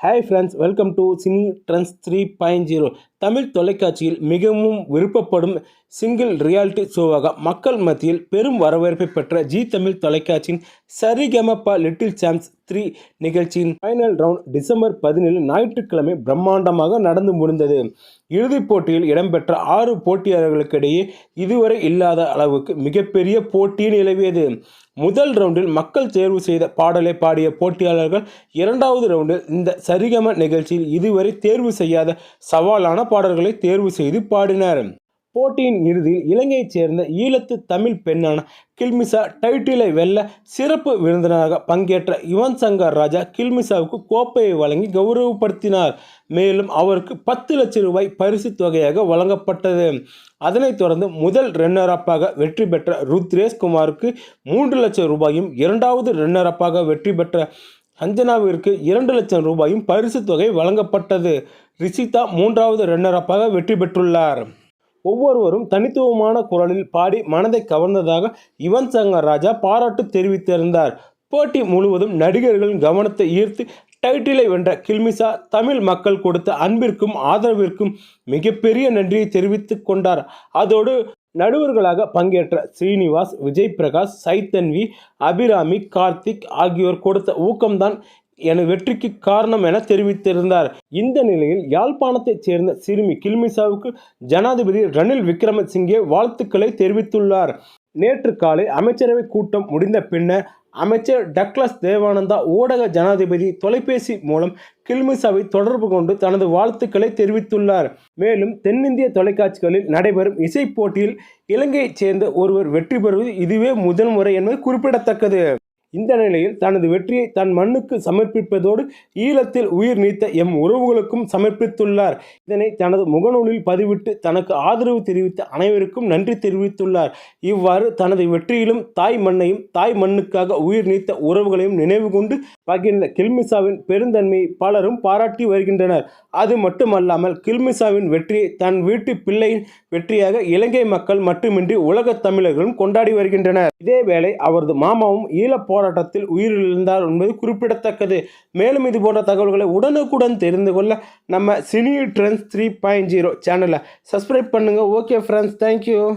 Hi friends welcome to cine trends three point zero Tamil தொலைக்காட்சியில் மிகவும் விருப்பப்படும் single reality ஷோவாக மக்கள் மத்தியில் பெரும் வரவேற்பை பெற்ற ஜி தமிழ் தொலைக்காட்சியின் சரிகமப்பா லிட்டில் சாம்ஸ் த்ரீ நிகழ்ச்சியின் ஃபைனல் ரவுண்ட் டிசம்பர் பதினேழு ஞாயிற்றுக்கிழமை பிரம்மாண்டமாக நடந்து முடிந்தது. இறுதிப் போட்டியில் இடம்பெற்ற ஆறு போட்டியாளர்களுக்கிடையே இதுவரை இல்லாத அளவுக்கு மிகப்பெரிய போட்டி நிலவியது. முதல் ரவுண்டில் மக்கள் தேர்வு செய்த பாடலை பாடிய போட்டியாளர்கள் இரண்டாவது ரவுண்டில் இந்த சரிகம நிகழ்ச்சியில் இதுவரை தேர்வு செய்யாத சவாலான பாடல்களை தேர்வு செய்து பாடினர். போட்டியின் இறுதியில் இலங்கையைச் சேர்ந்த ஈழத்து தமிழ் பெண்ணான கில்மிசா டைட்டிலை வெல்ல சிறப்பு விருந்தினராக பங்கேற்ற யுவன் சங்கர் ராஜா கில்மிசாவுக்கு கோப்பையை வழங்கி கௌரவப்படுத்தினார். மேலும் அவருக்கு பத்து லட்சம் ரூபாய் பரிசு தொகையாக வழங்கப்பட்டது. அதனைத் தொடர்ந்து முதல் ரன்னரப்பாக வெற்றி பெற்ற ருத்ரேஷ் குமாருக்கு மூன்று லட்சம் ரூபாயும் இரண்டாவது ரன்னரப்பாக வெற்றி பெற்ற அஞ்சனாவிற்கு இரண்டு லட்சம் ரூபாயும் பரிசு தொகை வழங்கப்பட்டது. ரிஷிதா மூன்றாவது ரன்னரப்பாக வெற்றி பெற்றுள்ளார். ஒவ்வொருவரும் தனித்துவமான குரலில் பாடி மனதை கவர்ந்ததாக யுவன் சங்கர் ராஜா பாராட்டு தெரிவித்திருந்தார். போட்டி முழுவதும் நடிகர்களின் கவனத்தை ஈர்த்து டைட்டிலை வென்ற கில்மிசா தமிழ் மக்கள் கொடுத்த அன்பிற்கும் ஆதரவிற்கும் மிகப்பெரிய நன்றியை தெரிவித்து கொண்டார். அதோடு நடுவர்களாக பங்கேற்ற ஸ்ரீனிவாஸ் விஜய் பிரகாஷ் சைத்தன்வி அபிராமி கார்த்திக் ஆகியோர் கொடுத்த ஊக்கம்தான் என வெற்றிக்கு காரணம் என தெரிவித்திருந்தார். இந்த நிலையில் யாழ்ப்பாணத்தைச் சேர்ந்த சிறுமி கில்மிசாவுக்கு ஜனாதிபதி ரணில் விக்ரமசிங்கே வாழ்த்துக்களை தெரிவித்துள்ளார். நேற்று காலை அமைச்சரவை கூட்டம் முடிந்த பின்னர் அமைச்சர் டக்ளஸ் தேவானந்தா ஊடக ஜனாதிபதி தொலைபேசி மூலம் கில்மிசாவை தொடர்பு கொண்டு தனது வாழ்த்துக்களை தெரிவித்துள்ளார். மேலும் தென்னிந்திய தொலைக்காட்சிகளில் நடைபெறும் இசை போட்டியில் இலங்கையைச் சேர்ந்த ஒருவர் வெற்றி பெறுவது இதுவே முதல் முறை என்பது குறிப்பிடத்தக்கது. இந்த நிலையில் தனது வெற்றியை தன் மண்ணுக்கு சமர்ப்பிப்பதோடு ஈழத்தில் உயிர் நீத்த எம் உறவுகளுக்கும் சமர்ப்பித்துள்ளார். இதனை தனது முகநூலில் பதிவிட்டு தனக்கு ஆதரவு தெரிவித்த அனைவருக்கும் நன்றி தெரிவித்துள்ளார். இவ்வாறு தனது வெற்றியிலும் தாய் மண்ணையும் தாய் மண்ணுக்காக உயிர் நீத்த உறவுகளையும் நினைவு கொண்டு பகிர்ந்த கில்மிசாவின் பெருந்தன்மை பலரும் பாராட்டி வருகின்றனர். அது மட்டுமல்லாமல் கில்மிசாவின் வெற்றியை தன் வீட்டு பிள்ளையின் வெற்றியாக இலங்கை மக்கள் மட்டுமின்றி உலகத் தமிழர்களும் கொண்டாடி வருகின்றனர். இதேவேளை அவரது மாமாவும் ஈழப் போராட்டத்தில் உயிரிழந்தார் என்பது குறிப்பிடத்தக்கது. மேலும் இது போன்ற தகவல்களை உடனுக்குடன் தெரிந்து கொள்ள நம்ம cine trends three point zero சேனலை சப்ஸ்கிரைப் பண்ணுங்கள் ஓகே ஃப்ரெண்ட்ஸ் தேங்க்யூ